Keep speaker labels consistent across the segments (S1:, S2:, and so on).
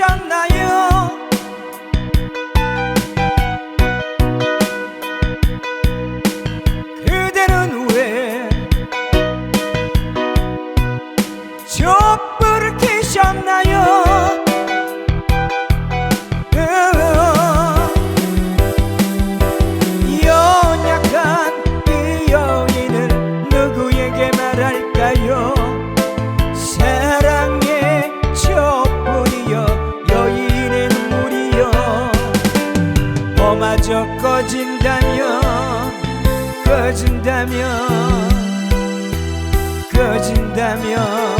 S1: ช่างน 꺼진다면 꺼진다면 꺼진다면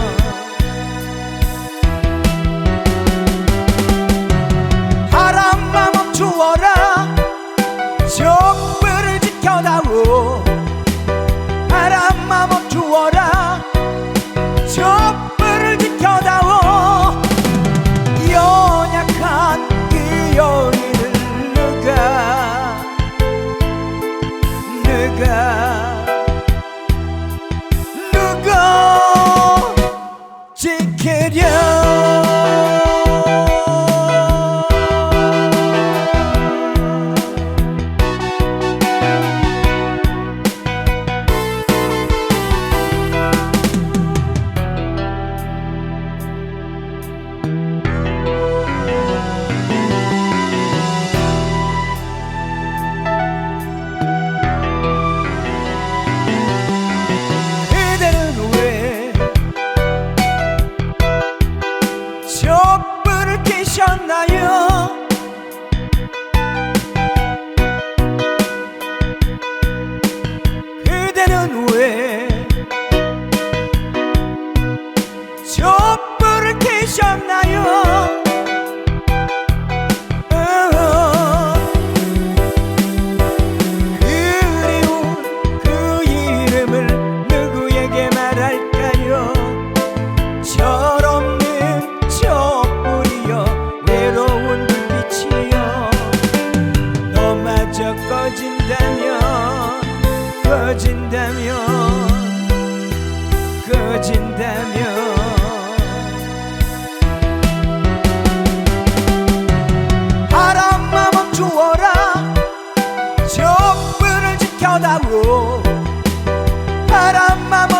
S1: 계셨나요? 그대는 왜 촛불을 켜셨나요? 거진다면 거진다면 거진다면. 바람 마음 주어라 정부를 지켜다오. 바람 마음